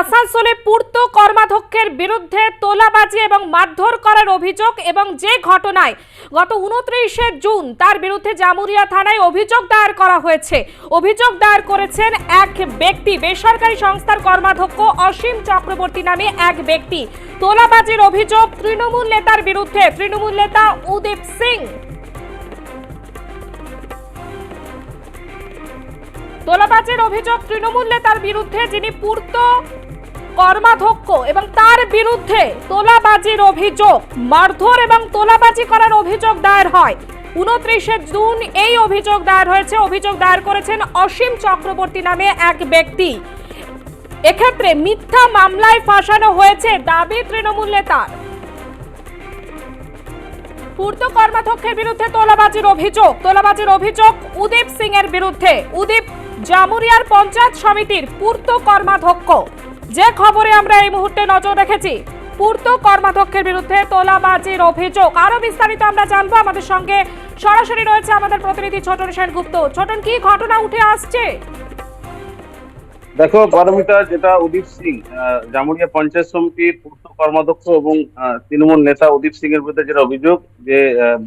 আসানসোলে পূর্ত কর্মাধ্যক্ষের বিরুদ্ধে তোলাবাজি এবং মারধর করার অভিযোগ এবং যে ঘটনায় গত উনত্রিশে জুন তার বিরুদ্ধে জামুরিয়া থানায় অভিযোগ দায়ের করা হয়েছে। অভিযোগ দায়ের করেছেন এক ব্যক্তি। বেসরকারি সংস্থার কর্মাধ্যক্ষ অসীম চক্রবর্তী নামে এক ব্যক্তি। তোলাবাজির অভিযোগ তৃণমূল নেতার বিরুদ্ধে। তৃণমূল নেতা উদীপ সিং। তোলাবাজির অভিযোগ তৃণমূল নেতার বিরুদ্ধে, যিনি পূর্ত কর্মাধ্যক্ষ এবং তার বিরুদ্ধে তোলাবাজির অভিযোগ, মারধর এবং তোলাবাজি করার অভিযোগ দায়ের হয়। উনত্রিশে জুন এই অভিযোগ দায়ের হয়েছে। অভিযোগ দায়ের করেছেন অসীম চক্রবর্তী নামে এক ব্যক্তি। এক্ষেত্রে মিথ্যা মামলায় ফাঁসানো হয়েছে দাবি তৃণমূল নেতার পূর্ত কর্মাধ্যক্ষের বিরুদ্ধে তোলাবাজির অভিযোগ। তোলাবাজির অভিযোগ উদীপ সিং এর বিরুদ্ধে। উদীপ জামুরিয়ার পঞ্চায়েত সমিতির পূর্ত কর্মাধ্যক্ষ। যে খবরে আমরা এই মুহূর্তে নজর রেখেছি, পূর্ত কর্মাধ্যক্ষের বিরুদ্ধে তোলাবাজির অভিযোগ। আরও বিস্তারিত আমরা জানব। আমাদের সঙ্গে সরাসরি রয়েছে আমাদের প্রতিনিধি ছোটন সেনগুপ্ত। ছোটন, কি ঘটনা উঠে আসছে? দেখো, পারমিতা, যেটা উদীপ সিং জামুরিয়া পঞ্চায়েত সমিতির পূর্ত কর্মাধ্যক্ষ এবং তৃণমূল নেতা উদীপ সিং এর বিরুদ্ধে যেটা অভিযোগ যে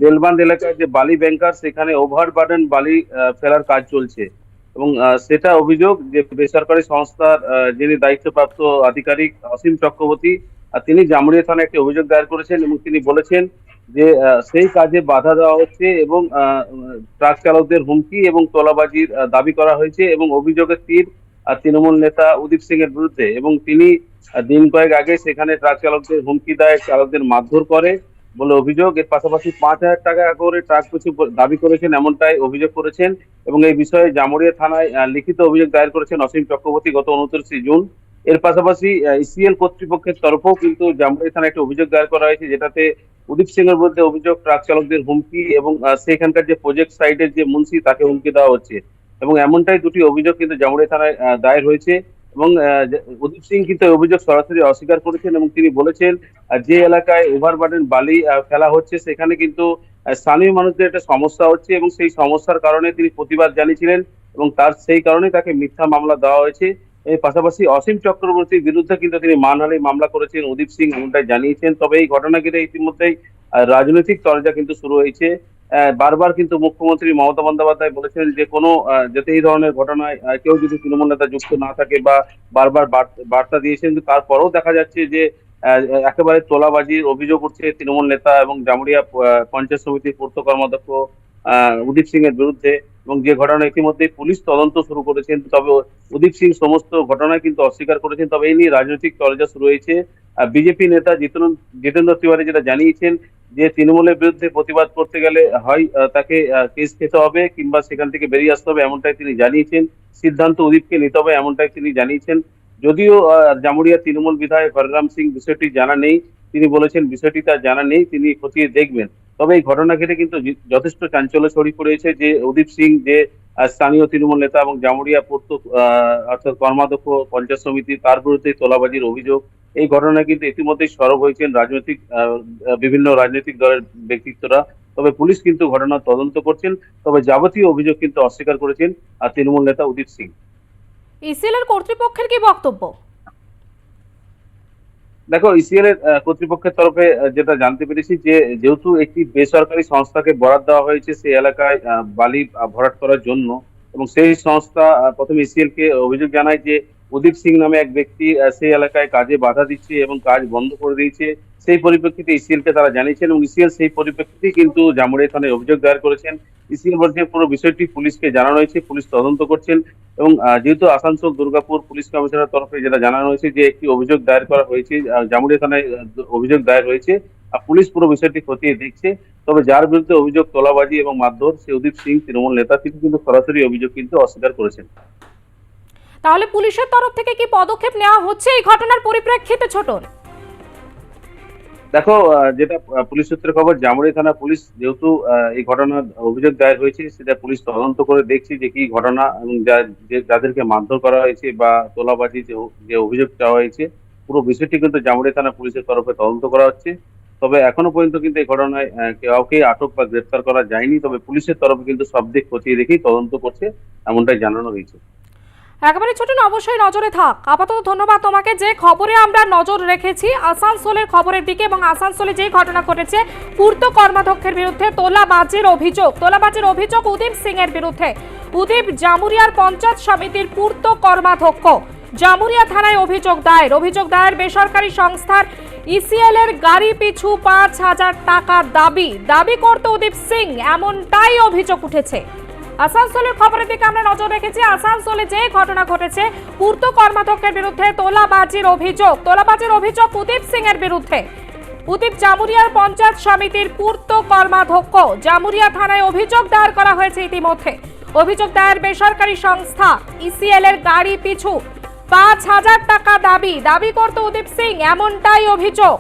বেলবান্ধ এলাকায় যে বালি ব্যাংকার সেখানে ওভার বার্ডেন বালি ফেলার কাজ চলছে। এবং সেটা অভিযোগ যে বেসরকারি সংস্থার যিনি দায়িত্বপ্রাপ্ত আধিকারিক অসীম চক্রবর্তী তিনি জামুরিয়া থানায় একটি অভিযোগ দায়ের করেছেন এবং তিনি বলেছেন যে সেই কাজে বাধা দেওয়া হচ্ছে এবং ট্রাক চালকদের হুমকি এবং তোলাবাজির দাবি করা হয়েছে এবং অভিযোগের তীর তৃণমূল নেতা উদীপ সিং এর বিরুদ্ধে এবং তিনি দিন কয়েক আগে সেখানে ট্রাক চালকদের হুমকি দেয়, চালকদের মারধর করে বলে অভিযোগ। এর পাশাপাশি পাঁচ হাজার টাকা করে ট্রাক পিছু দাবি করেছেন এমনটাই অভিযোগ করেছেন এবং এই বিষয়ে জামুরিয়া থানায় লিখিত অভিযোগ দায়ের করেছেন অসীম চক্রবর্তী গত উনত্রিশে জুন। এর পাশাপাশি ইসিএল কর্তৃপক্ষের তরফেও কিন্তু জামুরিয়া থানায় একটি অভিযোগ দায়ের করা হয়েছে, যেটাতে উদীপ সিং এর বিরুদ্ধে অভিযোগ ট্রাক চালকদের হুমকি এবং সেখানকার যে প্রজেক্ট সাইডের যে মুন্সি, তাকে হুমকি দেওয়া হচ্ছে। এবং এমনটাই দুটি অভিযোগ কিন্তু জামুরিয়া থানায় দায়ের হয়েছে। এবং উদীপ সিং কিন্তু অভিযোগ সরাসরি অস্বীকার করেছেন এবং তিনি বলেছেন যে এলাকায় ওভারবার্ডেন বালি ফেলা হচ্ছে, সেখানে কিন্তু স্থানীয় মানুষদের একটা সমস্যা হচ্ছে এবং সেই সমস্যার কারণে তিনি প্রতিবাদ জানিয়েছিলেন এবং তার সেই কারণে তাকে মিথ্যা মামলা দেওয়া হয়েছে। এর পাশাপাশি অসীম চক্রবর্তীর বিরুদ্ধে কিন্তু তিনি মানহানি মামলা করেছেন, উদীপ সিং এমনটাই জানিয়েছেন। তবে এই ঘটনা ঘিরে ইতিমধ্যেই রাজনৈতিক চর্চা কিন্তু শুরু হয়েছে। বারবার কিন্তু মুখ্যমন্ত্রী মমতা বন্দ্যোপাধ্যায় বলেছেন যে কোনো যাতে এই ধরনের ঘটনায় কেউ যদি তৃণমূল নেতা যুক্ত না থাকে বা বারবার বার্তা দিয়েছেন তারপরেও দেখা যাচ্ছে যে একেবারে তোলাবাজির অভিযোগ উঠছে তৃণমূল নেতা এবং জামুরিয়া পঞ্চায়েত সমিতির পূর্ত কর্মাধ্যক্ষ উদীপ সিং এর বিরুদ্ধে এবং যে ঘটনা ইতিমধ্যে পুলিশ তদন্ত শুরু করেছেন। তবে উদীপ সিং সমস্ত ঘটনায় কিন্তু অস্বীকার করেছেন। তবে এই নিয়ে রাজনৈতিক চর্চা শুরু হয়েছে। বিজেপি নেতা জিতেন- জিতেন্দ্র তিওয়ারি যেটা জানিয়েছেন যে তৃণমূলের বিরুদ্ধে প্রতিবাদ করতে গেলে হয় তাকে কেস খেতে হবে কিংবা সেখান থেকে বেরিয়ে আসতে হবে এমনটাই তিনি জানিয়েছেন। সিদ্ধান্ত উদীপকে নিতে হবে এমনটাই তিনি জানিয়েছেন। যদিও জামুড়িয়া তৃণমূল বিধায়ক হররাম সিং বিষয়টি জানা নেই। তিনি বলেছেন বিষয়টি তার জানা নেই। তিনি খতিয়ে দেখবেন। তবে এই ঘটনা ঘিরে কিন্তু যথেষ্ট চাঞ্চল্য ছড়িয়ে পড়েছে যে উদীপ সিং, যে স্থানীয় তৃণমূল নেতা এবং জামুরিয়া পূর্ত অর্থাৎ কর্মাধ্যক্ষ পঞ্চায়েত সমিতি, তার বিরুদ্ধে তোলাবাজির অভিযোগ। এই ঘটনা কিন্তু ইতিমধ্যেই সরব হয়েছেন রাজনৈতিক বিভিন্ন রাজনৈতিক দলের ব্যক্তিত্বরা। তবে পুলিশ কিন্তু ঘটনার তদন্ত করছেন, তবে যাবতীয় অভিযোগ কিন্তু অস্বীকার করেছেন তৃণমূল নেতা উদীপ সিং। ইসিএল এর কর্তৃপক্ষের কি বক্তব্য? দেখো ইসিএল এর কর্তৃপক্ষের তরফে যেটা জানতে পেরেছি যে, যেহেতু একটি বেসরকারি সংস্থাকে বরাদ দেওয়া হয়েছে সেই এলাকায় বালি ভরাট করার জন্য এবং সেই সংস্থা প্রথমে ইসিএল কে অভিযোগ জানায় যে উদীপ সিং নামে এক ব্যক্তি সেই এলাকায় কাজে বাধা দিচ্ছে এবং কাজ বন্ধ করে দিয়েছে। সেই পরিপ্রেক্ষিতে ইসিএল কে তারা জানিয়েছেন এবং ইসিএল সেই পরিপ্রেক্ষিতে কিন্তু জামুরিয়া থানায় অভিযোগ দায়ের করেছেন। ইসিএল বলছে পুরো বিষয়টি পুলিশকে জানানো হয়েছে পুলিশ তদন্ত করছেন এবং যেহেতু আসানসোল দুর্গাপুর পুলিশ কমিশনার তরফে যেটা জানানো হয়েছে যে একটি অভিযোগ দায়ের করা হয়েছে আহ, জামুরিয়া থানায় অভিযোগ দায়ের হয়েছে আর পুলিশ পুরো বিষয়টি খতিয়ে দেখছে। তবে যার বিরুদ্ধে অভিযোগ তোলাবাজি এবং মারধর সে উদীপ সিং তৃণমূল নেতা তিনি কিন্তু সরাসরি অভিযোগ কিন্তু অস্বীকার করেছেন। তাহলে পুলিশের তরফ থেকে কি পদক্ষেপ নেওয়া হচ্ছে? এই ঘটনার পরিপ্রেক্ষিতে ছোটন। দেখো যেটা পুলিশ সূত্রে খবর, জামুড়ি থানা পুলিশ যেহেতু এই ঘটনার অভিযোগ দায়ের হয়েছে, সেটা পুলিশ তদন্ত করে দেখছি যে কি ঘটনা এবং যাদেরকে মারধর করা হয়েছে বা তোলাবাজি যে অভিযোগ চাওয়া হয়েছে, পুরো বিষয়টি কিন্তু জামুড়ি থানা পুলিশের তরফে তদন্ত করা হচ্ছে। তবে এখনও পর্যন্ত কিন্তু এই ঘটনায় কাউকে আটক বা গ্রেফতার করা যায়নি, তবে পুলিশের তরফে কিন্তু সব দিক খতিয়ে দেখেই তদন্ত করছে, এমনটাই জানানো হয়েছে। একেবারে ছোট অবশ্যই নজরে থাক। আপাতত ধন্যবাদ তোমাকে। যে খবরে আমরা নজর রেখেছি, আসানসোলের খবরের দিকে এবং আসানসোলে যেই ঘটনা ঘটেছে, পূর্ত কর্মাধ্যক্ষের বিরুদ্ধে তোলাবাজির অভিযোগ তোলাবাজির অভিযোগ উদীপ সিং এর বিরুদ্ধে। উদীপ জামুরিয়ার পঞ্চায়েত সমিতির পূর্ত কর্মাধ্যক্ষ। জামুরিয়া থানায় অভিযোগ দায়ের। অভিযোগ দায়ের বেসরকারি সংস্থার ইসিএল এর গাড়ি পিছু পাঁচ হাজার টাকা দাবি। দাবি করত উদীপ সিং, এমনটাই অভিযোগ উঠেছে। আসানসোলের খবরের দিকে আমরা নজর রেখেছি। আসানসোলে যে ঘটনা ঘটেছে পূর্ত কর্মাধ্যক্ষের বিরুদ্ধে তোলাবাজির অভিযোগ। তোলাবাজির অভিযোগ উদীপ সিং এর বিরুদ্ধে। উদীপ জামুরিয়ার পঞ্চায়েত সমিতির পূর্ত কর্মাধ্যক্ষ। জামুরিয়া থানায় অভিযোগ দায়ের করা হয়েছে ইতিমধ্যে। অভিযোগ দায়ের বেসরকারি সংস্থা ইসিএল এর গাড়ি পিছু। পাঁচ হাজার টাকা দাবি। দাবি করত উদীপ সিং, এমনটাই অভিযোগ।